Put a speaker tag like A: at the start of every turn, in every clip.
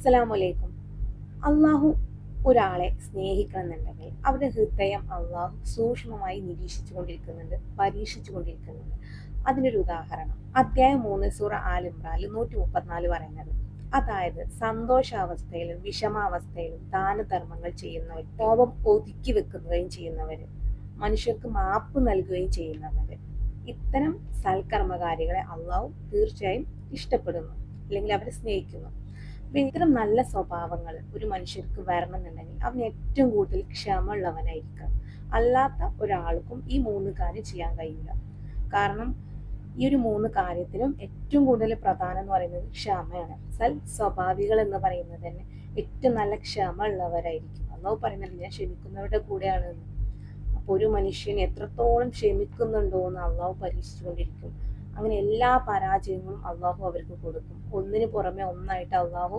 A: അസ്സലാമലൈക്കും. അള്ളാഹു ഒരാളെ സ്നേഹിക്കണമെന്നുണ്ടെങ്കിൽ അവരുടെ ഹൃദയം അള്ളാഹു സൂക്ഷ്മമായി നിരീക്ഷിച്ചു കൊണ്ടിരിക്കുന്നുണ്ട് പരീക്ഷിച്ചു കൊണ്ടിരിക്കുന്നുണ്ട് അതിനൊരു ഉദാഹരണം അധ്യായം മൂന്ന് സൂറ ആൽ നൂറ്റി മുപ്പത്തിനാല് പറയുന്നത് അതായത് സന്തോഷാവസ്ഥയിലും വിഷമാവസ്ഥയിലും ദാനധർമ്മങ്ങൾ ചെയ്യുന്നവർ കോപം ഒതുക്കി വെക്കുകയും ചെയ്യുന്നവർ മനുഷ്യർക്ക് മാപ്പ് നൽകുകയും ചെയ്യുന്നവർ ഇത്തരം സൽക്കർമ്മകാരികളെ അള്ളാഹു തീർച്ചയായും ഇഷ്ടപ്പെടുന്നു അല്ലെങ്കിൽ അവരെ സ്നേഹിക്കുന്നു. അപ്പൊ ഇത്തരം നല്ല സ്വഭാവങ്ങൾ ഒരു മനുഷ്യർക്ക് വരണമെന്നുണ്ടെങ്കിൽ അവൻ ഏറ്റവും കൂടുതൽ ക്ഷമ ഉള്ളവനായിരിക്കണം അല്ലാത്ത ഒരാൾക്കും ഈ മൂന്ന് കാര്യം ചെയ്യാൻ കഴിയില്ല. കാരണം ഈ ഒരു മൂന്ന് കാര്യത്തിലും ഏറ്റവും കൂടുതൽ പ്രധാനം എന്ന് പറയുന്നത് ക്ഷമയാണ്. സൽ സ്വഭാവികൾ എന്ന് പറയുന്നത് തന്നെ ഏറ്റവും നല്ല ക്ഷമ ഉള്ളവരായിരിക്കും അള്ളാഹു പറയുന്നുണ്ട് ഞാൻ ക്ഷമിക്കുന്നവരുടെ കൂടെയാണ്. അപ്പോൾ ഒരു മനുഷ്യൻ എത്രത്തോളം ക്ഷമിക്കുന്നുണ്ടോ എന്ന് അള്ളാഹു പരീക്ഷിച്ചുകൊണ്ടിരിക്കും. അങ്ങനെ എല്ലാ പരാജയങ്ങളും അള്ളാഹു അവർക്ക് കൊടുക്കും. ഒന്നിനു പുറമെ ഒന്നായിട്ട് അള്ളാഹു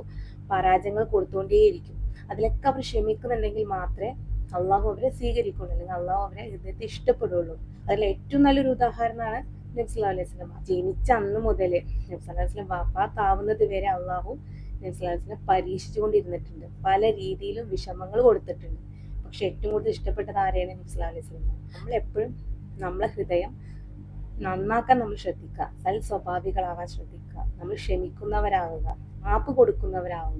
A: പരാജയങ്ങൾ കൊടുത്തുകൊണ്ടേയിരിക്കും അതിലൊക്കെ അവർ ക്ഷമിക്കുന്നുണ്ടെങ്കിൽ മാത്രമേ അള്ളാഹു അവരെ സ്വീകരിക്കുള്ളൂ. അല്ലെങ്കിൽ അള്ളാഹു അവരെ ഹൃദയത്തെ ഇഷ്ടപ്പെടുള്ളൂ. അതിൽ ഏറ്റവും നല്ലൊരു ഉദാഹരണമാണ് നബ്സല്ലാ അലൈഹി സ്വലം ജനിച്ച അന്ന് മുതൽ നബ്സല്ലാ വസ്ലം വാപ്പാത്താവുന്നത് വരെ അള്ളാഹു നബ്സല്ലാ വസ്ലം പരീക്ഷിച്ചുകൊണ്ടിരുന്നിട്ടുണ്ട്. പല രീതിയിലും വിഷമങ്ങൾ കൊടുത്തിട്ടുണ്ട്. പക്ഷെ ഏറ്റവും കൂടുതൽ ഇഷ്ടപ്പെട്ടത് ആരെയാണ് നബ്സല്ലാ അലൈഹി സ്വലം നമ്മൾ എപ്പോഴും നമ്മളെ ഹൃദയം നന്നാക്കാൻ നമ്മൾ ശ്രദ്ധിക്കുക. സൽ സ്വഭാവികളാവാൻ ശ്രദ്ധിക്കുക. നമ്മൾ ക്ഷമിക്കുന്നവരാവുക. മാപ്പ് കൊടുക്കുന്നവരാവുക.